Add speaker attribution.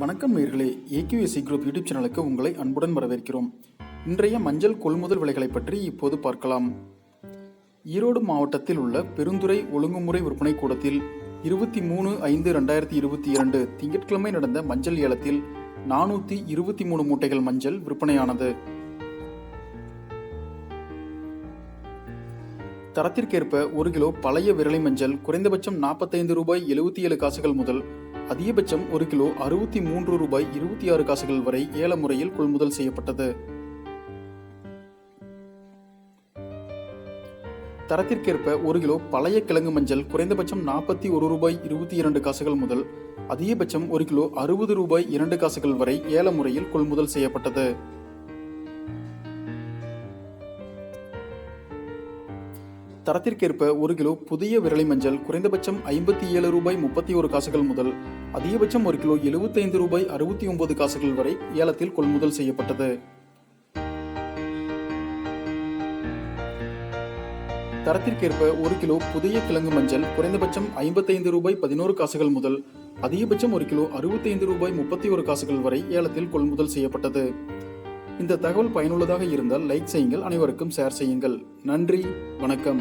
Speaker 1: வணக்கம் நேர்களே. AQSC group YouTube சேனலுக்கு உங்களை அன்புடன் வரவேற்கிறோம். இன்றைய மஞ்சள் கொள்முதல் விலைகளை பற்றி இப்போது பார்க்கலாம். ஈரோடு மாவட்டத்தில் உள்ள பெருந்துறை ஒழுங்குமுறை விற்பனை கூடத்தில் இருபத்தி மூணு ஐந்து ரெண்டாயிரத்தி இருபத்தி இரண்டு திங்கட்கிழமை நடந்த மஞ்சள் ஏலத்தில் நானூற்றி இருபத்தி மூணு மூட்டைகள் மஞ்சள் விற்பனையானது. தரத்திற்கேற்ப ஒரு கிலோ பழைய விரலை மஞ்சள் குறைந்தபட்சம் நாற்பத்தைந்து ரூபாய் எழுபத்தி ஏழு காசுகள் முதல் அதிகபட்சம் ஒரு கிலோ அறுபத்தி மூன்று ரூபாய் இருபத்தி ஆறு காசுகள் வரை ஏல முறையில் கொள்முதல் செய்யப்பட்டது. தரத்திற்கேற்ப ஒரு கிலோ பழைய கிழங்கு மஞ்சள் குறைந்தபட்சம் நாற்பத்தி ஒரு ரூபாய் இருபத்தி இரண்டு காசுகள் முதல் அதிகபட்சம் ஒரு கிலோ அறுபது ரூபாய் இரண்டு காசுகள் வரை ஏல முறையில் கொள்முதல் செய்யப்பட்டது. தரத்திற்கேற்ப ஒரு கிலோ புதிய விரலை மஞ்சள் குறைந்தபட்சம் ஐம்பத்தி ஏழு ரூபாய் முப்பத்தி ஒரு காசுகள் முதல் அதிகபட்சம் ஒரு கிலோ எழுபத்தைந்து ரூபாய் அறுபத்தி ஒன்பது காசுகள் வரை ஏலத்தில் கொள்முதல் செய்யப்பட்டது. தரத்திற்கேற்ப ஒரு கிலோ புதிய கிழங்கு மஞ்சள் குறைந்தபட்சம் ஐம்பத்தைந்து ரூபாய் பதினோரு காசுகள் முதல் அதிகபட்சம் ஒரு கிலோ அறுபத்தைந்து ரூபாய் முப்பத்தி ஒரு காசுகள் வரை ஏலத்தில் கொள்முதல் செய்யப்பட்டது. இந்த தகவல் பயனுள்ளதாக இருந்தால் லைக் செய்யுங்கள் அனைவருக்கும் ஷேர் செய்யுங்கள். நன்றி வணக்கம்.